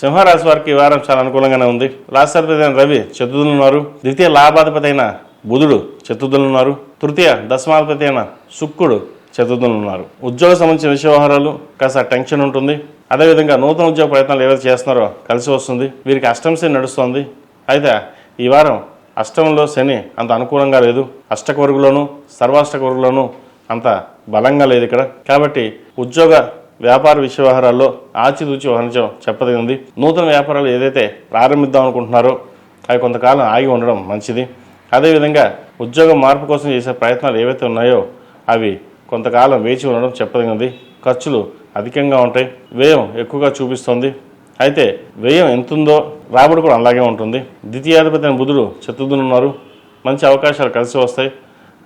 సింహరాశి వారికి ఈ వారం చాలా అనుకూలంగానే ఉంది. రాష్ట్రాధిపతి అయిన రవి చతుర్థులు ఉన్నారు. ద్వితీయ లాభాధిపతి అయిన బుధుడు చతుర్థులు ఉన్నారు. తృతీయ దశమాధిపతి అయిన శుక్రుడు చతుర్థులు ఉన్నారు. ఉద్యోగ సంబంధించిన విషయ వ్యవహారాలు కాస్త టెన్షన్ ఉంటుంది. అదేవిధంగా నూతన ఉద్యోగ ప్రయత్నాలు ఏవైతే చేస్తున్నారో కలిసి వస్తుంది. వీరికి అష్టంశని నడుస్తుంది. అయితే ఈ వారం అష్టంలో శని అంత అనుకూలంగా లేదు. అష్టక వర్గులోను సర్వాష్టక వర్గులోను అంత బలంగా లేదు ఇక్కడ. కాబట్టి ఉద్యోగ వ్యాపార విషయ వ్యవహారాల్లో ఆచితూచి వహించడం చెప్పదగింది నూతన వ్యాపారాలు ఏదైతే ప్రారంభిద్దాం అనుకుంటున్నారో అవి కొంతకాలం ఆగి ఉండడం మంచిది. అదేవిధంగా ఉద్యోగ మార్పు కోసం చేసే ప్రయత్నాలు ఏవైతే ఉన్నాయో అవి కొంతకాలం వేచి ఉండడం చెప్పదగినది. ఖర్చులు అధికంగా ఉంటాయి. వ్యయం ఎక్కువగా చూపిస్తుంది. అయితే వ్యయం ఎంత ఉందో రాబడి కూడా అలాగే ఉంటుంది. ద్వితీయాధిపతి అయిన బుధుడు చతుర్థులు ఉన్నారు మంచి అవకాశాలు కలిసి వస్తాయి.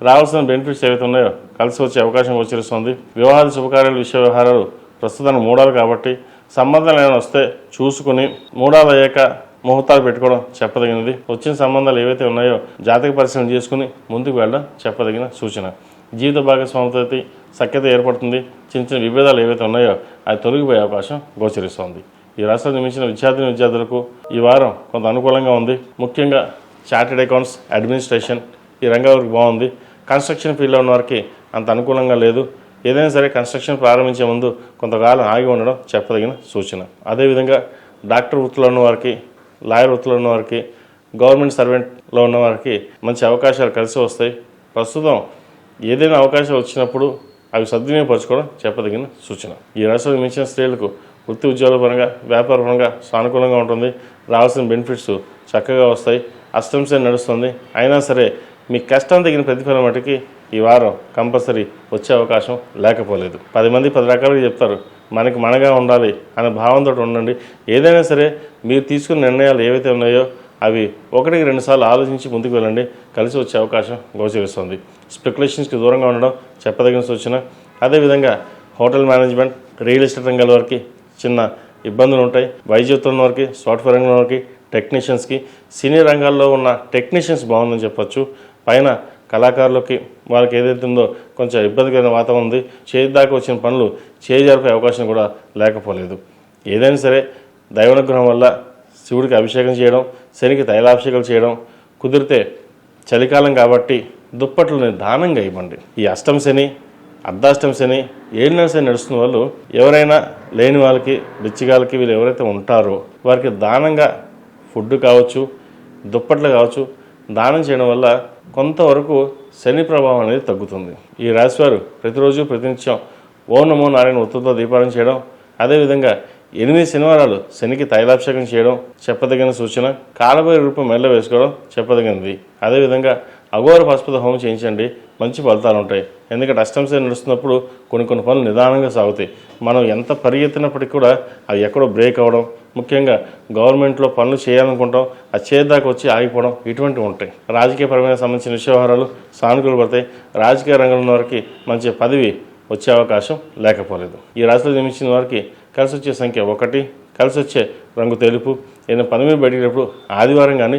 రావాల్సిన బెనిఫిట్స్ ఏవైతే ఉన్నాయో కలిసి వచ్చే అవకాశం గోచరిస్తుంది. వివాహాలు శుభకార్యాలు విషయ వ్యవహారాలు ప్రస్తుతానికి మూడాలు కాబట్టి సంబంధాలు ఏమైనా వస్తే చూసుకుని మూడాలు అయ్యాక ముహూర్తాలు పెట్టుకోవడం చెప్పదగినది. వచ్చిన సంబంధాలు ఏవైతే ఉన్నాయో జాతక పరిశీలన చేసుకుని ముందుకు వెళ్ళడం చెప్పదగిన సూచన. జీవిత భాగస్వామితో సఖ్యత ఏర్పడుతుంది. చిన్న చిన్న విభేదాలు ఏవైతే ఉన్నాయో అది తొలగిపోయే అవకాశం గోచరిస్తోంది. ఈ రాష్ట్రం నిర్మించిన విద్యార్థిని విద్యార్థులకు ఈ వారం కొంత అనుకూలంగా ఉంది. ముఖ్యంగా చార్టెడ్ అకౌంట్స్ అడ్మినిస్ట్రేషన్ ఈ రంగాలకు బాగుంది. కన్స్ట్రక్షన్ ఫీల్డ్లో ఉన్న వారికి అంత అనుకూలంగా లేదు. ఏదైనా సరే కన్స్ట్రక్షన్ ప్రారంభించే ముందు కొంతకాలం ఆగి ఉండడం చెప్పదగిన సూచన. అదేవిధంగా డాక్టర్ వృత్తిలో ఉన్న వారికి లాయర్ వృత్తిలో ఉన్న వారికి గవర్నమెంట్ సర్వెంట్లో ఉన్న వారికి మంచి అవకాశాలు కలిసి వస్తాయి. ప్రస్తుతం ఏదైనా అవకాశం వచ్చినప్పుడు అవి సద్వినియోగపరచుకోవడం చెప్పదగిన సూచన. ఈ రాష్ట్రంలో మించిన స్త్రీలకు వృత్తి ఉద్యోగాల పరంగా వ్యాపార పరంగా సానుకూలంగా ఉంటుంది. రావాల్సిన బెనిఫిట్స్ చక్కగా వస్తాయి. అష్టంశ నడుస్తుంది. అయినా సరే మీ కష్టం తగిన ప్రతిఫలం మటుకి ఈ వారం కంపల్సరీ వచ్చే అవకాశం లేకపోలేదు. పది మంది పది రకాలుగా చెప్తారు. మనకి మనగా ఉండాలి అనే భావంతో ఉండండి. ఏదైనా సరే మీరు తీసుకున్న నిర్ణయాలు ఏవైతే ఉన్నాయో అవి ఒకటికి రెండుసార్లు ఆలోచించి ముందుకు వెళ్ళండి. కలిసి వచ్చే అవకాశం గోచరిస్తుంది. స్పెక్యులేషన్స్కి దూరంగా ఉండడం చెప్పదగిన సూచన. అదేవిధంగా హోటల్ మేనేజ్మెంట్ రియల్ ఎస్టేట్ రంగాల వారికి చిన్న ఇబ్బందులు ఉంటాయి. వైద్యుత్వం ఉన్న వారికి సాఫ్ట్వేర్ రంగం వారికి టెక్నీషియన్స్కి సినీ రంగాల్లో ఉన్న టెక్నీషియన్స్ బాగుందని చెప్పొచ్చు. పైన కళాకారులకి వాళ్ళకి ఏదైతే ఉందో కొంచెం ఇబ్బందికరమైన వాతావరణం ఉంది చేతి దాకా వచ్చిన పనులు చేయి అవకాశం కూడా లేకపోలేదు. ఏదైనా సరే దైవానుగ్రహం వల్ల శివుడికి అభిషేకం చేయడం శనికి తైలాభిషేకాలు చేయడం కుదిరితే చలికాలం కాబట్టి దుప్పట్లని దానంగా ఇవ్వండి. ఈ అష్టం శని అర్ధాష్టం శని ఏళ్ళ శని నడుస్తున్న వాళ్ళు ఎవరైనా లేని వాళ్ళకి బిచ్చిగాలకి వీళ్ళు ఎవరైతే ఉంటారో వారికి దానంగా ఫుడ్ కావచ్చు దుప్పట్లు కావచ్చు దానం చేయడం వల్ల కొంతవరకు శని ప్రభావం అనేది తగ్గుతుంది. ఈ రాశివారు ప్రతిరోజు ప్రతినిత్యం ఓం నమో నారాయణ ఉత్తుతో దీపారం చేయడం అదేవిధంగా ఎనిమిది శనివారాలు శనికి తైలాభిషేకం చేయడం చెప్పదగిన సూచన కాలభైర రూపం మెల్ల వేసుకోవడం చెప్పదగినది. అదేవిధంగా అఘోర పశుపత హోమం చేయించండి. మంచి ఫలితాలు ఉంటాయి. ఎందుకంటే అష్టంశ నడుస్తున్నప్పుడు కొన్ని కొన్ని పనులు నిదానంగా సాగుతాయి. మనం ఎంత పరిగెత్తినప్పటికీ కూడా అవి ఎక్కడో బ్రేక్ అవ్వడం ముఖ్యంగా గవర్నమెంట్లో పనులు చేయాలనుకుంటాం అది చేద్దాకా వచ్చి ఆగిపోవడం ఇటువంటివి ఉంటాయి. రాజకీయపరమైన సంబంధించిన విషయవహారాలు సానుకూలు పడతాయి. రాజకీయ రంగంలో ఉన్న వారికి మంచి పదవి వచ్చే అవకాశం లేకపోలేదు. ఈ రాశిలో జన్మించిన వారికి కలిసి వచ్చే సంఖ్య ఒకటి కలిసి వచ్చే రంగు తెలుపు. ఏదైనా పని మీద ఆదివారం కానీ